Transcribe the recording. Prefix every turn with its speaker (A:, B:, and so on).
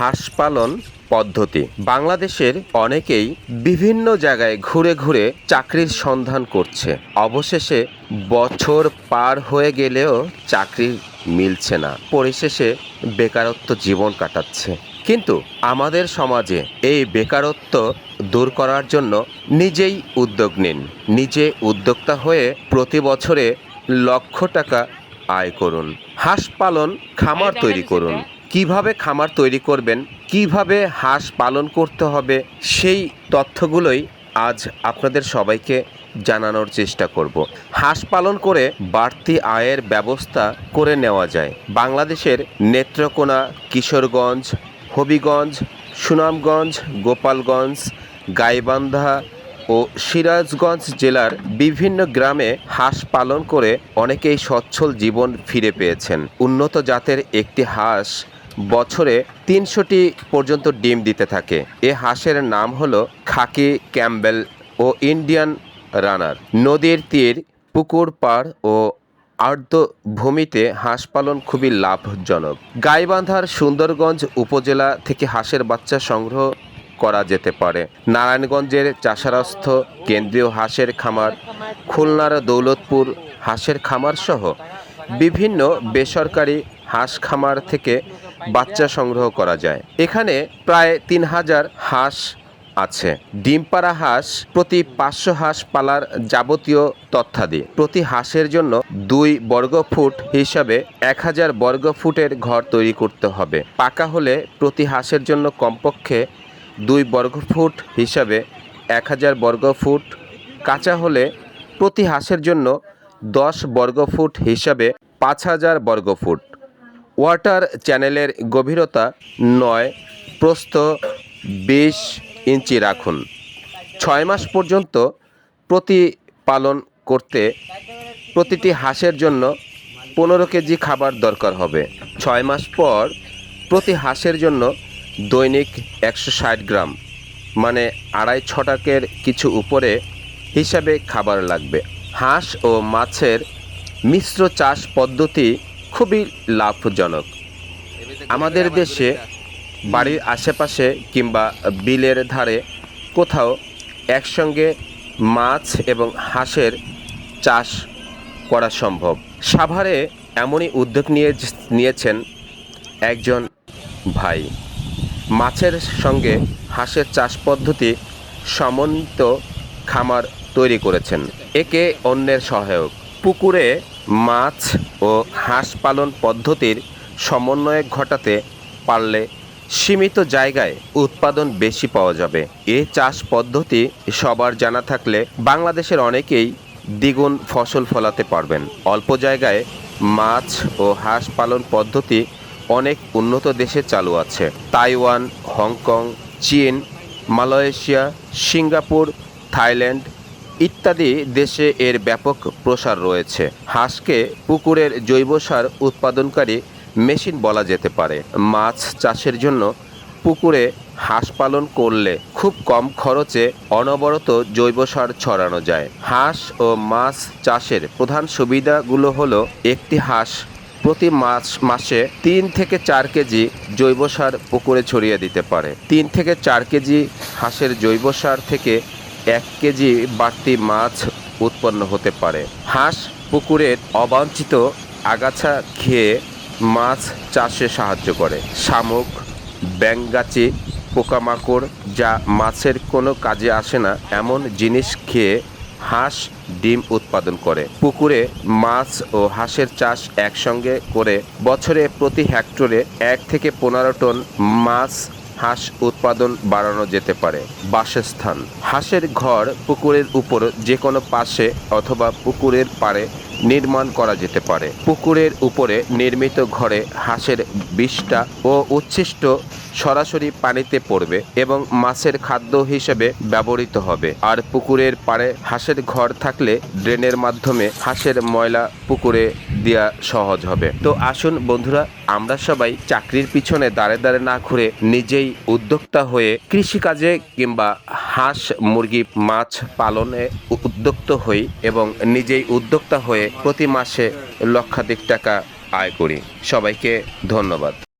A: হাঁস পালন পদ্ধতি। বাংলাদেশের অনেকেই বিভিন্ন জায়গায় ঘুরে ঘুরে চাকরির সন্ধান করছে। অবশেষে বছর পার হয়ে গেলেও চাকরি মিলছে না। পরিশেষে বেকারত্ব জীবন কাটাচ্ছে। কিন্তু আমাদের সমাজে এই বেকারত্ব দূর করার জন্য নিজেই উদ্যোগ নিন। নিজে উদ্যোক্তা হয়ে প্রতি বছরে লক্ষ টাকা আয় করুন। হাঁস পালন খামার তৈরি করুন। কীভাবে খামার তৈরি করবেন, কীভাবে হাঁস পালন করতে হবে, সেই তথ্যগুলোই আজ আপনাদের সবাইকে জানানোর চেষ্টা করব। হাঁস পালন করে বাড়তি আয়ের ব্যবস্থা করে নেওয়া যায়। বাংলাদেশের নেত্রকোনা, কিশোরগঞ্জ, হবিগঞ্জ, সুনামগঞ্জ, গোপালগঞ্জ, গাইবান্ধা ও সিরাজগঞ্জ জেলার বিভিন্ন গ্রামে হাঁস পালন করে অনেকেই সচ্ছল জীবন ফিরে পেয়েছেন। উন্নত জাতের একটি হাঁস বছরে তিনশোটি পর্যন্ত ডিম দিতে থাকে। এ হাঁসের নাম হলো খাকি, ক্যাম্বেল ও ইন্ডিয়ান রানার। নদীর তীর, পুকুর পাড় ও আর্দ্র ভূমিতে হাঁস পালন খুবই লাভজনক। গাইবান্ধার সুন্দরগঞ্জ উপজেলা থেকে হাঁসের বাচ্চা সংগ্রহ করা যেতে পারে। নারায়ণগঞ্জের চাষারস্থ কেন্দ্রীয় হাঁসের খামার, খুলনার দৌলতপুর হাঁসের খামার সহ বিভিন্ন বেসরকারি হাঁস খামার থেকে বাচ্চা সংগ্রহ করা যায়। এখানে প্রায় তিন হাজার হাঁস আছে। ডিম পাড়া হাঁস প্রতি পাঁচশো হাঁস পালার যাবতীয় তথ্যাদি। প্রতি হাঁসের জন্য দুই বর্গ ফুট হিসাবে এক হাজার বর্গ ফুটের ঘর তৈরি করতে হবে। পাকা হলে প্রতি হাঁসের জন্য কমপক্ষে দুই বর্গ ফুট হিসাবে এক হাজার বর্গ ফুট কাঁচা হলে প্রতি হাঁসের জন্য দশ বর্গ ফুট হিসাবে পাঁচ হাজার বর্গ ফুট ওয়াটার চ্যানেলের গভীরতা নয়, প্রস্থ বিশ ইঞ্চি রাখুন। ছয় মাস পর্যন্ত প্রতিপালন করতে প্রতিটি হাঁসের জন্য পনেরো কেজি খাবার দরকার হবে। ছয় মাস পর প্রতি হাঁসের জন্য দৈনিক একশো ষাট গ্রাম মানে আড়াই ছটাকের কিছু উপরে হিসাবে খাবার লাগবে। হাঁস ও মাছের মিশ্র চাষ পদ্ধতি খুবই লাভজনক। আমাদের দেশে বাড়ির আশেপাশে কিংবা বিলের ধারে কোথাও একসঙ্গে মাছ এবং হাঁসের চাষ করা সম্ভব। সাভারে এমনই উদ্যোগ নিয়ে নিয়েছেন একজন ভাই। মাছের সঙ্গে হাঁসের চাষ পদ্ধতি সমন্বিত খামার তৈরি করেছেন। একে অন্যের সহায়ক। পুকুরে মাছ ও হাঁস পালন পদ্ধতির সমন্বয় ঘটাতে পারলে সীমিত জায়গায় উৎপাদন বেশি পাওয়া যাবে। এ চাষ পদ্ধতি সবার জানা থাকলে বাংলাদেশের অনেকেই দ্বিগুণ ফসল ফলাতে পারবেন। অল্প জায়গায় মাছ ও হাঁস পালন পদ্ধতি অনেক উন্নত দেশে চালু আছে। তাইওয়ান, হংকং, চীন, মালয়েশিয়া, সিঙ্গাপুর, থাইল্যান্ড ইত্যাদি দেশে এর ব্যাপক প্রসার রয়েছে। হাঁসকে পুকুরের জৈব সার উৎপাদনকারী মেশিন বলা যেতে পারে। মাছ চাষের জন্য পুকুরে হাঁস পালন করলে খুব কম খরচে অনবরত জৈব সার ছড়ানো যায়। হাঁস ও মাছ চাষের প্রধান সুবিধাগুলো হলো একটি হাঁস প্রতি মাস মাসে তিন থেকে চার কেজি জৈব সার পুকুরে ছড়িয়ে দিতে পারে। তিন থেকে চার কেজি হাঁসের জৈব সার থেকে এক কেজি বাড়তি মাছ উৎপন্ন হতে পারে। হাঁস পুকুরের অবাঞ্ছিত আগাছা খেয়ে মাছ চাষে সাহায্য করে। শামুক ব্যাঙ্গাচি পোকামাকড় যা মাছের কোনো কাজে আসে না, এমন জিনিস খেয়ে হাঁস ডিম উৎপাদন করে। পুকুরে মাছ ও হাঁসের চাষ একসঙ্গে করে বছরে প্রতি হেক্টরে এক থেকে পনেরো টন মাছ হাঁস উৎপাদন বাড়ানো যেতে পারে। বাসস্থান। হাঁসের ঘর পুকুরের উপর যে কোনো পাশে অথবা পুকুরের পাড়ে নির্মাণ করা যেতে পারে। পুকুরের উপরে নির্মিত ঘরে হাঁসের বিষটা ও উচ্ছিষ্ট সরাসরি পানিতে পড়বে এবং মাছের খাদ্য হিসেবে ব্যবহৃত হবে। আর পুকুরের পাড়ে হাঁসের ঘর থাকলে ড্রেনের মাধ্যমে হাঁসের ময়লা পুকুরে দেওয়া সহজ হবে। তো আসুন বন্ধুরা, আমরা সবাই চাকরির পিছনে দাঁড়ে দাঁড়ে না ঘুরে নিজেই উদ্যোক্তা হয়ে কৃষিকাজে কিংবা হাঁস, মুরগি, মাছ পালনে উদ্যোক্ত হই এবং নিজেই উদ্যোক্তা হয়ে প্রতি মাসে লক্ষাধিক টাকা আয় করি। সবাইকে ধন্যবাদ।